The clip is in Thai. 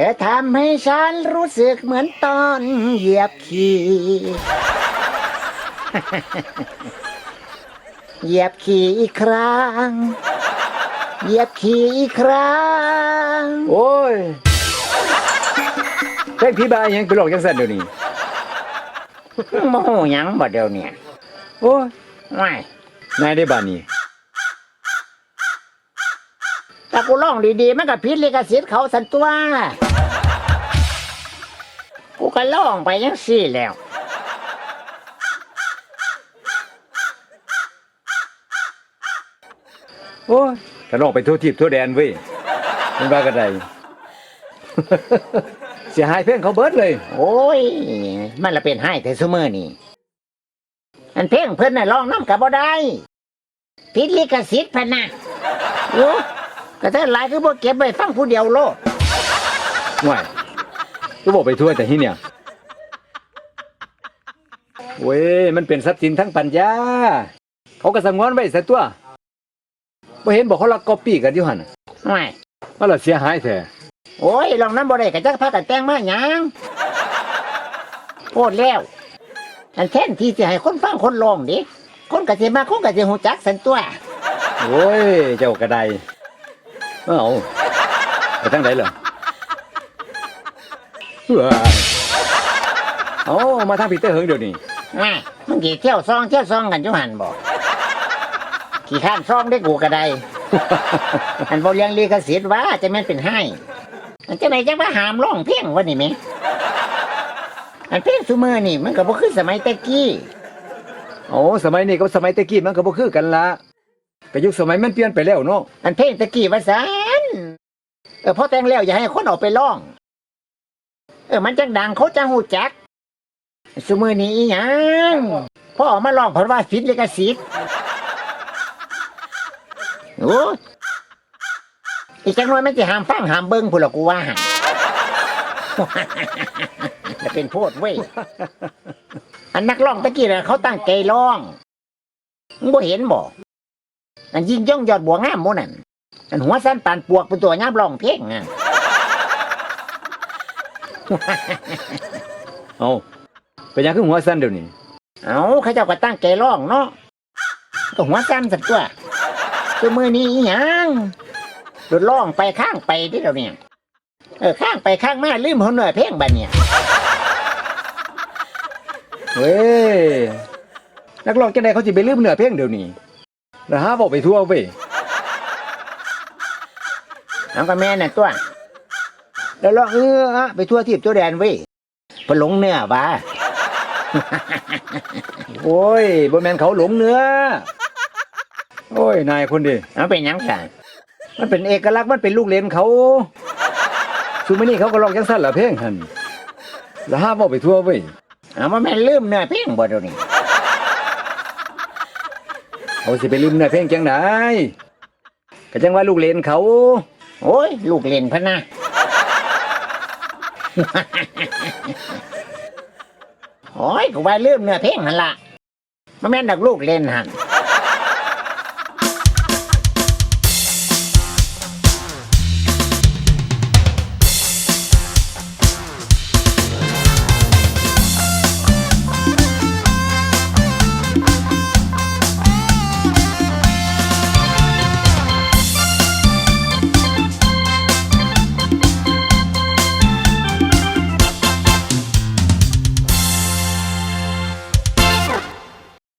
เธอทำให้ฉันรู้สึกเหมือนตอนเหยียบขี่เหยียบขี่อีกครั้ง เหยียบขี่อีกครั้ง โอ้ยเพลงพี่บายยังไปหลอกจังสันเดี๋ยวนี้โมโหหยังบ่เดียวเนี่ยโอ้ยไม่นายได้บานนี้ถ้ากูร้องดีๆมันก็ผิดลิขสิทธิ์เขาสันตัว กูก็ร้องไปยังสี่แล้ว โอ้ยถ้าลองไปทั่วทิพย์ทั่วแดนเว้ยมันว่ากันได เสียหายเพลงเขาเบิดเลย โอ้ย มันละเป็นให้แต่ซุมือนี่ อันเพลงเพิ่นน่ะร้องน้ำกับบ่ได้ผิดลิขสิทธิ์พะนะโอ้กระเทอหลายคือบ่เก็บไว้ฟังผู้เดียวโลดว่าย ก็บอกไปทั่วแต่ที่เนี่ยเว้ยมันเป็นทรัพย์สินทั้งปัญญา เขาก็สงวนไว้ซะตัวบ่เห็นบอกเขาลักก๊อปปี้กันอยู่หั่นน่ะไม่มันละเสียหายแท้โอ้ยลองน้ำบ่ได้ก็จักพากันแต่งมาหยังโพดแล้วอันแทนที่จะให้คนฟังคนร้องดิคนก็สิมาคนก็สิฮู้จักสันตัวโอ้ยเจ้ากระไดเอ้าไปทางใดเหรอ ว้ายเอามาทางปีเตอร์เฮิงเดี๋ยวนี้แม่มึงกี่เที่ยวซองเที่ยวซองกันอยุหันบอกกี่ข้านซองได้กูก็ได้อันบอเลี้ยงลีกสิทธิ์ว่าจะแม่นเป็นให้อันจะไหนจะมาหามร้องเพลงวะนี่ไหมอันเพลงซูเมอร์นี่มันก็บ่คือสมัยแตะกี้โอ้สมัยนี้กับสมัยตะกี้มันก็บ่คือกันละก็ยุคสมัยมันเปลี่ยนไปแล้วเนาะอันเพลงตะกี้ว่าซันเออพอแต่งแล้วอย่าให้คนออกไปร้อง เออ มันจังดังเขาจังหูจักซูเมอนี่อีหยังพอออกมาร้องเพราะว่าผิดลิขสิทธิ์โอ้อีกจังน้อยมันจะหามฟังหามเบิ้งพูนละกูว่าจะเป็นโพดเว้ย อันนักร้องตะกี้น่ะเขาตั้งใจร้องมึงบ่เห็นบ่อันยิงย่องยอดบัวงามโมนั่นอันหัวสั้นปานปวกเป็นตัวย่ำร้องเพลงอะ เอาเป็นหยังคือหัวสั้นเดี๋ยวนี้เอาเขาเจ้าก็ตั้งใจร้องเนาะก็หัวสั้นสักตัวตัวมือนี้อีหยังโดดร้องไปข้างไปที่เราเนี่ยเออข้างไปข้างมาลืมหัวเหนือเพลงบัดเนี่ยเว้ยนักร้องจังไดเขาสิไปลืมเนื้อเพลงเดี๋ยวนี้แล้วหาบอกไปทั่วเว้ยเอาก็แม่น่ะตัว แล้วร้องเอออะไปทั่วทิพย์ทั่วแดนเว้ยไปหลงเนื้อวะโอ้ยบ่แม่นเขาหลงเนื้อ โอ้ย นายคนดิเอาเป็นหยังค่ะมันเป็นเอกลักษณ์มันเป็นลูกเลนเขาซูมานี่เขาก็ร้องจังสั้นละเพลงหันแล้วห้ามบอกไปทั่วเว้ยเอามาแม่นลืมเนื้อเพลงบ่เดี๋ยวนี้เขาสิไปลืมเนื้อเพลงจังไดก็จังว่าลูกเลนเขา โอ้ย ลูกเล่นพะนะ โอ้ยกูว่าลืมเนื้อเพลงนั่นละมาแม่นดักลูกเล่นหัน